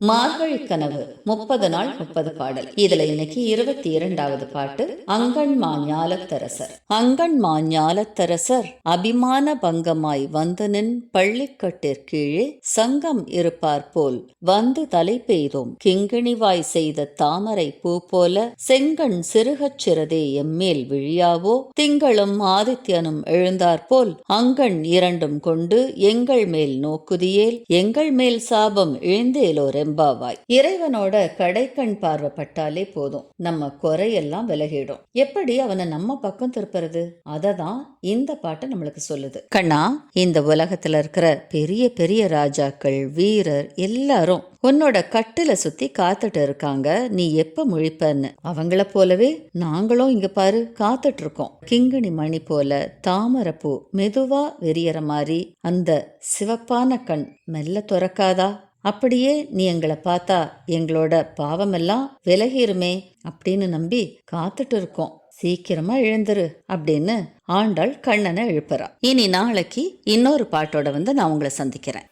மார்கழி கனவு முப்பது நாள் முப்பது பாடல். இதுல இன்னைக்கு இருபத்தி இரண்டாவது பாட்டு அங்கண் மாஞாலத்தரசர். அங்கண் மாஞாலத்தரசர் அபிமான பங்கமாய் வந்து நின் பள்ளிக்கட்டிற்கீழே சங்கம் இருப்பார் போல் வந்து தலை பெய்தோம். கிங்கிணிவாய் செய்த தாமரை பூ போல செங்கண் சிறுகச் சிறதே எம்மேல் விழியாவோ? திங்களும் ஆதித்யனும் எழுந்தாற்போல் அங்கண் இரண்டும் கொண்டு எங்கள் மேல் நோக்குதியேல் எங்கள் மேல் சாபம் இழிந்தேலோ வெம்பாவாய் இறைவனோட கடைக்கண் பார்வைப்பட்டாலே போதும். நம்ம குறையெல்லாம் விலகிடும். எப்படி அவனை நம்ம பக்கம் திருப்புறது? அததான் இந்த பாட்டு நம்மளுக்கு சொல்லுது. கண்ணா இந்த உலகத்துல இருக்கிற பெரிய பெரிய ராஜாக்கள் வீரர் எல்லாரும் உன்னோட கட்டில சுத்தி காத்துட்டு இருக்காங்க. நீ எப்ப முழிப்பன்னு? அவங்கள போலவே நாங்களும் இங்க பாரு காத்துட்டு இருக்கோம் கிங்கிணி மணி போல தாமரப்பூ மெதுவா வெறியற மாதிரி அந்த சிவப்பான கண் மெல்ல துறக்காதா? அப்படியே நீ எங்களை பார்த்தா எங்களோட பாவமெல்லாம் விலகிருமே அப்படின்னு நம்பி காத்துட்டு இருக்கோம் சீக்கிரமா எழுந்துரு அப்படின்னு ஆண்டாள் கண்ணனை எழுப்புறா இனி நாளைக்கு இன்னொரு பாட்டோட வந்து நான் உங்களை சந்திக்கிறேன்